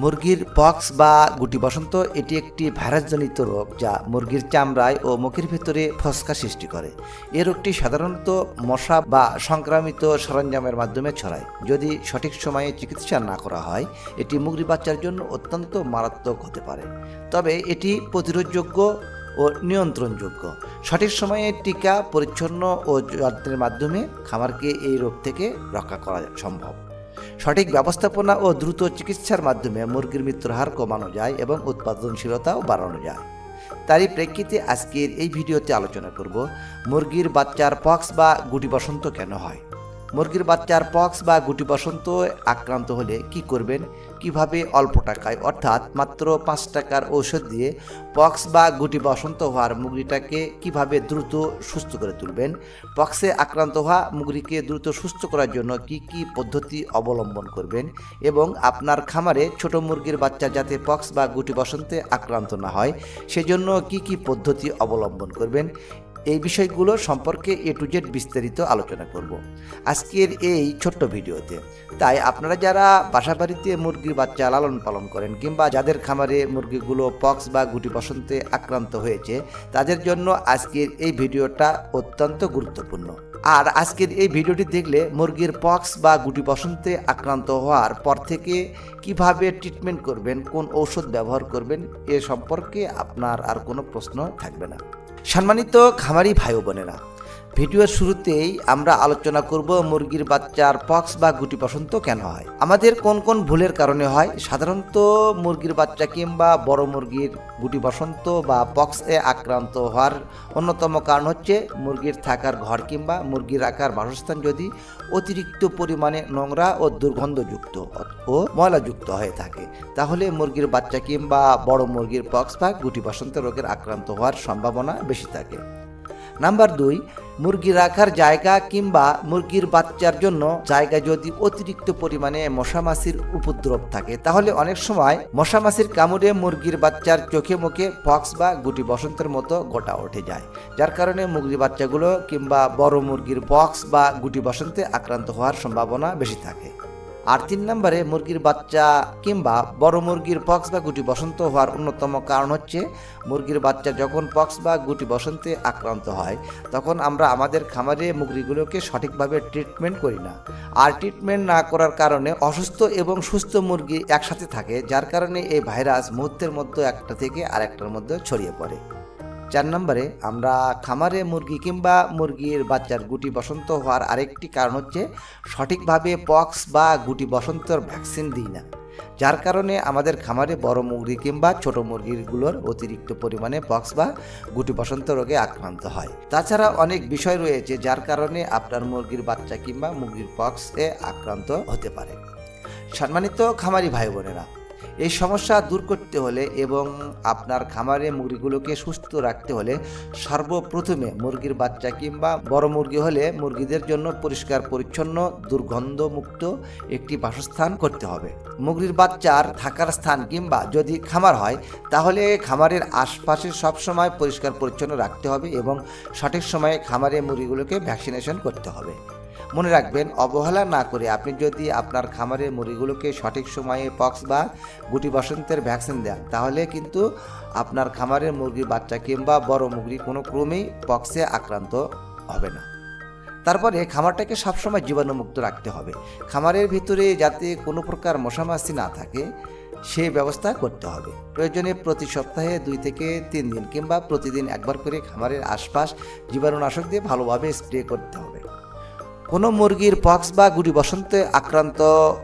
মুরগির পক্স বা গুটি বসন্ত, এটি একটি ভাইরাসজনিত রোগ যা মুরগির চামড়ায় ও মুখের ভেতরে ফসকা সৃষ্টি করে। এ রোগটি সাধারণত মশা বা সংক্রামিত সরঞ্জামের মাধ্যমে ছড়ায়। যদি সঠিক সময়ে চিকিৎসা না করা হয়, এটি মুরগি বাচ্চার জন্য অত্যন্ত মারাত্মক হতে পারে। তবে এটি প্রতিরোধযোগ্য ও নিয়ন্ত্রণযোগ্য। সঠিক সময়ে টিকা, পরিচ্ছন্ন ও যত্নের মাধ্যমে খামারকে এই রোগ থেকে রক্ষা করা সম্ভব। সঠিক ব্যবস্থাপনা ও দ্রুত চিকিৎসার মাধ্যমে মুরগির মৃত্যুর হার কমানো যায় এবং উৎপাদনশীলতাও বাড়ানো যায়। তারই প্রেক্ষিতে আজকের এই ভিডিওতে আলোচনা করব, মুরগির বাচ্চার পক্স বা গুটি বসন্ত কেন হয়? মুরগির বাচ্চার পক্স বা গুটি বসন্ত আক্রান্ত হলে কি করবেন? কীভাবে অল্প টাকায়, অর্থাৎ মাত্র পাঁচ টাকার ঔষধ দিয়ে পক্স বা গুটি বসন্ত হওয়ার মুরগিটাকে কীভাবে দ্রুত সুস্থ করে তুলবেন? পক্সে আক্রান্ত হওয়া মুরগিকে দ্রুত সুস্থ করার জন্য কি কি পদ্ধতি অবলম্বন করবেন? এবং আপনার খামারে ছোট মুরগির বাচ্চা যাতে পক্স বা গুটি বসন্তে আক্রান্ত না হয়, সেজন্য কি কি পদ্ধতি অবলম্বন করবেন? এই বিষয়গুলো সম্পর্কে এ টু জেড বিস্তারিত আলোচনা করব। আজকের এই ছোট্ট ভিডিওতে। তাই আপনারা যারা বাসাবাড়িতে মুরগির বাচ্চা লালন পালন করেন কিংবা যাদের খামারে মুরগিগুলো পক্স বা গুটি বসন্তে আক্রান্ত হয়েছে, তাদের জন্য আজকের এই ভিডিওটা অত্যন্ত গুরুত্বপূর্ণ। আর আজকের এই ভিডিওটি দেখলে মুরগির পক্স বা গুটি বসন্তে আক্রান্ত হওয়ার পর থেকে কীভাবে ট্রিটমেন্ট করবেন, কোন ঔষধ ব্যবহার করবেন, এ সম্পর্কে আপনার আর কোনো প্রশ্ন থাকবে না। সম্মানিত খামারি ভাই বোনেরা ভিডিওর শুরুতেই আমরা আলোচনা করব মুরগির বাচ্চার পক্স বা গুটি বসন্ত কেন হয়? আমাদের কোন কোন ভুলের কারণে হয়? সাধারণত মুরগির বাচ্চা কিংবা বড় মুরগির গুটি বসন্ত বা পক্সে আক্রান্ত হওয়ার অন্যতম কারণ হচ্ছে মুরগির থাকার ঘর কিংবা মুরগির রাখার বাসস্থান যদি অতিরিক্ত পরিমাণে নোংরা ও দুর্গন্ধযুক্ত ও ময়লাযুক্ত হয়ে থাকে। তাহলে মুরগির বাচ্চা কিংবা বড় মুরগির পক্স বা গুটি বসন্ত রোগের আক্রান্ত হওয়ার সম্ভাবনা বেশি থাকে। নাম্বার দুই, মুরগি রাখার জায়গা কিংবা মুরগির বাচ্চার জন্য জায়গা যদি অতিরিক্ত পরিমাণে মশামাছির উপদ্রব থাকে, তাহলে অনেক সময় মশামাছির কামড়ে মুরগির বাচ্চার চোখে মুখে ফক্স বা গুটি বসন্তের মতো গোটা উঠে যায়, যার কারণে মুরগির বাচ্চাগুলো কিংবা বড় মুরগির বক্স বা গুটি বসন্তে আক্রান্ত হওয়ার সম্ভাবনা বেশি থাকে। আর তিন নম্বরে মুরগির বাচ্চা কিংবা বড় মুরগির পক্স বা গুটি বসন্ত হওয়ার অন্যতম কারণ হচ্ছে মুরগির বাচ্চা যখন পক্স বা গুটি বসন্তে আক্রান্ত হয়, তখন আমরা আমাদের খামারে মুরগিগুলোকে সঠিকভাবে ট্রিটমেন্ট করি না। আর ট্রিটমেন্ট না করার কারণে অসুস্থ এবং সুস্থ মুরগি একসাথে থাকে, যার কারণে এই ভাইরাস মুহূর্তের মধ্যে একটা থেকে আরেকটার মধ্যে ছড়িয়ে পড়ে। চার নম্বরে আমরা খামারে মুরগি কিংবা মুরগির বাচ্চার গুটি বসন্ত হওয়ার আরেকটি কারণ হচ্ছে সঠিকভাবে পক্স বা গুটি বসন্তর ভ্যাকসিন দিই না। যার কারণে আমাদের খামারে বড় মুরগি কিংবা ছোট মুরগিগুলোর অতিরিক্ত পরিমাণে পক্স বা গুটি বসন্ত রোগে আক্রান্ত হয়। তাছাড়া অনেক বিষয় রয়েছে যার কারণে আপনার মুরগির বাচ্চা কিংবা মুরগির পক্সে আক্রান্ত হতে পারে। সম্মানিত খামারি ভাই বোনেরা এই সমস্যা দূর করতে হলে এবং আপনার খামারে মুরগিগুলোকে সুস্থ রাখতে হলে সর্বপ্রথমে মুরগির বাচ্চা কিংবা বড় মুরগি হলে মুরগিদের জন্য পরিষ্কার, পরিচ্ছন্ন, দুর্গন্ধমুক্ত একটি বাসস্থান করতে হবে। মুরগির বাচ্চার থাকার স্থান কিংবা যদি খামার হয়, তাহলে খামারের আশপাশে সবসময় পরিষ্কার, পরিচ্ছন্ন রাখতে হবে এবং সঠিক সময়ে খামারে মুরগিগুলোকে ভ্যাকসিনেশন করতে হবে। মনে রাখবেন, অবহেলা না করে আপনি যদি আপনার খামারের মুরগিগুলোকে সঠিক সময়ে পক্স বা গুটি বসন্তের ভ্যাকসিন দেন, তাহলে কিন্তু আপনার খামারের মুরগির বাচ্চা কিংবা বড় মুরগি কোনো ক্রমেই পক্সে আক্রান্ত হবে না। তারপরে খামারটাকে সবসময় জীবাণুমুক্ত রাখতে হবে। খামারের ভিতরে যাতে কোনো প্রকার মশামাছি না থাকে, সে ব্যবস্থা করতে হবে। প্রয়োজনে প্রতি সপ্তাহে দুই থেকে তিন দিন কিংবা প্রতিদিন একবার করে খামারের আশপাশ জীবাণুনাশক দিয়ে ভালোভাবে স্প্রে করতে হবে। কোনো মুরগির পক্স বা গুটি বসন্তে আক্রান্ত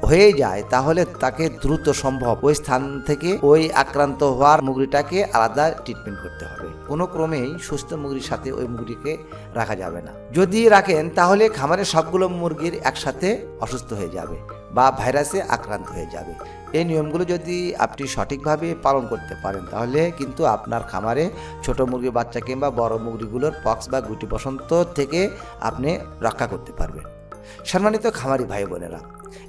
হয়ে যায়, তাহলে তাকে দ্রুত সম্ভব ওই স্থান থেকে ওই আক্রান্ত হওয়ার মুরগিটাকে আলাদা ট্রিটমেন্ট করতে হবে। কোনো ক্রমেই সুস্থ মুরগির সাথে ওই মুরগিকে রাখা যাবে না। যদি রাখেন, তাহলে খামারের সবগুলো মুরগির একসাথে অসুস্থ হয়ে যাবে বা ভাইরাসে আক্রান্ত হয়ে যাবে। এই নিয়মগুলো যদি আপনি সঠিকভাবে পালন করতে পারেন, তাহলে কিন্তু আপনার খামারে ছোট মুরগি, বাচ্চা কিংবা বড় মুরগিগুলোর পক্স বা গুটি বসন্ত থেকে আপনি রক্ষা করতে পারবেন। সম্মানিত খামারি ভাই বোনেরা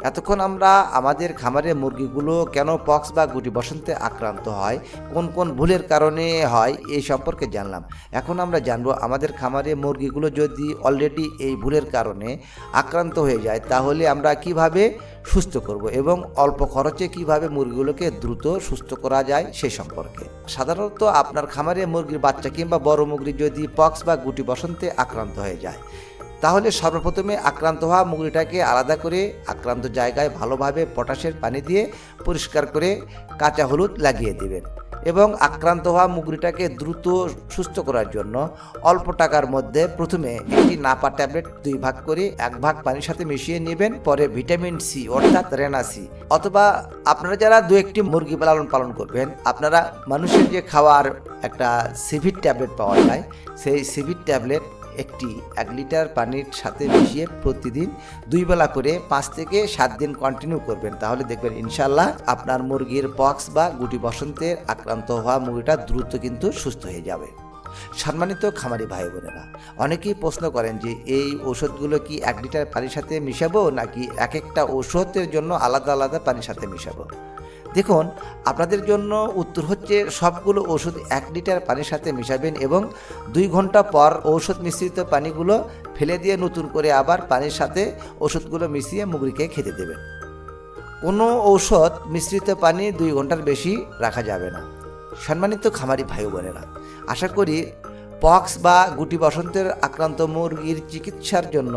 এতক্ষণ আমরা আমাদের খামারের মুরগিগুলো কেন পক্স বা গুটি বসন্তে আক্রান্ত হয়, কোন কোন ভুলের কারণে হয়, এই সম্পর্কে জানলাম। এখন আমরা জানব আমাদের খামারে মুরগিগুলো যদি অলরেডি এই ভুলের কারণে আক্রান্ত হয়ে যায়, তাহলে আমরা কীভাবে সুস্থ করব এবং অল্প খরচে কীভাবে মুরগিগুলোকে দ্রুত সুস্থ করা যায়, সে সম্পর্কে। সাধারণত আপনার খামারে মুরগির বাচ্চা কিংবা বড় মুরগি যদি পক্স বা গুটি বসন্তে আক্রান্ত হয়ে যায় তাহলে সর্বপ্রথমে আক্রান্ত হওয়া মুরগিটাকে আলাদা করে আক্রান্ত জায়গায় ভালোভাবে পটাশের পানি দিয়ে পরিষ্কার করে কাঁচা হলুদ লাগিয়ে দেবেন এবং আক্রান্ত হওয়া মুগরিটাকে দ্রুত সুস্থ করার জন্য অল্প টাকার মধ্যে প্রথমে একটি নাপা ট্যাবলেট দুই ভাগ করে এক ভাগ পানির সাথে মিশিয়ে নেবেন, পরে ভিটামিন সি অর্থাৎ রেনাসি অথবা আপনারা যারা দু একটি মুরগি লালন পালন করবেন, আপনারা মানুষের যে খাওয়ার একটা সিভিট ট্যাবলেট পাওয়া যায়, সেই সিভিট ট্যাবলেট একটি এক লিটার পানির সাথে মিশিয়ে প্রতিদিন দুই বেলা করে পাঁচ থেকে সাত দিন কন্টিনিউ করবেন। তাহলে দেখবেন ইনশাল্লাহ আপনার মুরগির পক্স বা গুটি বসন্তের আক্রান্ত হওয়া মুরগিটা দ্রুত কিন্তু সুস্থ হয়ে যাবে। সম্মানিত খামারি ভাই বোনেরা, অনেকেই প্রশ্ন করেন যে এই ওষুধগুলো কি এক লিটার পানির সাথে মিশাবো নাকি এক একটা ওষুধের জন্য আলাদা আলাদা পানির সাথে মিশাবো? দেখুন, আপনাদের জন্য উত্তর হচ্ছে সবগুলো ওষুধ এক লিটার পানির সাথে মিশাবেন এবং দুই ঘণ্টা পর ঔষধ মিশ্রিত পানিগুলো ফেলে দিয়ে নতুন করে আবার পানির সাথে ওষুধগুলো মিশিয়ে মুগরিকে খেতে দেবেন। কোনো ঔষধ মিশ্রিত পানি দুই ঘণ্টার বেশি রাখা যাবে না। সম্মানিত খামারি ভাই বোনেরা আশা করি পক্স বা গুটি বসন্তের আক্রান্ত মুরগির চিকিৎসার জন্য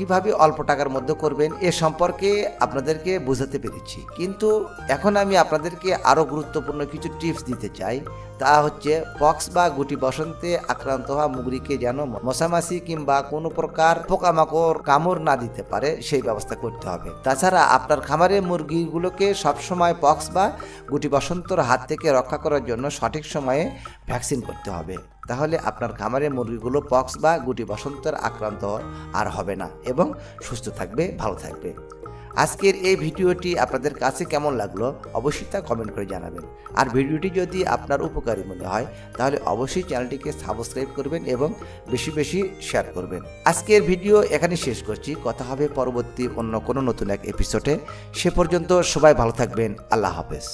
কীভাবে অল্প টাকার মধ্যে করবেন এ সম্পর্কে আপনাদেরকে বোঝাতে পেরেছি। কিন্তু এখন আমি আপনাদেরকে আরও গুরুত্বপূর্ণ কিছু টিপস দিতে চাই। তা হচ্ছে, পক্স বা গুটি বসন্তে আক্রান্ত হওয়া মুগরিকে যেন মশামাছি কিংবা কোনো প্রকার পোকামাকড়, কামড় না দিতে পারে, সেই ব্যবস্থা করতে হবে। তাছাড়া আপনার খামারে মুরগিগুলোকে সবসময় পক্স বা গুটি বসন্তর হাত থেকে রক্ষা করার জন্য সঠিক সময়ে ভ্যাকসিন করতে হবে। তাহলে আপনার খামারে মুরগিগুলো পক্স বা গুটি বসন্তের আক্রান্ত আর হবে না এবং সুস্থ থাকবে, ভালো থাকবে। আজকের এই ভিডিওটি আপনাদের কাছে কেমন লাগল অবশ্যই তা কমেন্ট করে জানাবেন। আর ভিডিওটি যদি আপনার উপকারী মনে হয়, তাহলে অবশ্যই চ্যানেলটিকে সাবস্ক্রাইব করবেন এবং বেশি বেশি শেয়ার করবেন। আজকের ভিডিও এখানে শেষ করছি। কথা হবে পরবর্তী অন্য কোনো নতুন এক এপিসোডে সে পর্যন্ত সবাই ভালো থাকবেন। আল্লাহ হাফেজ।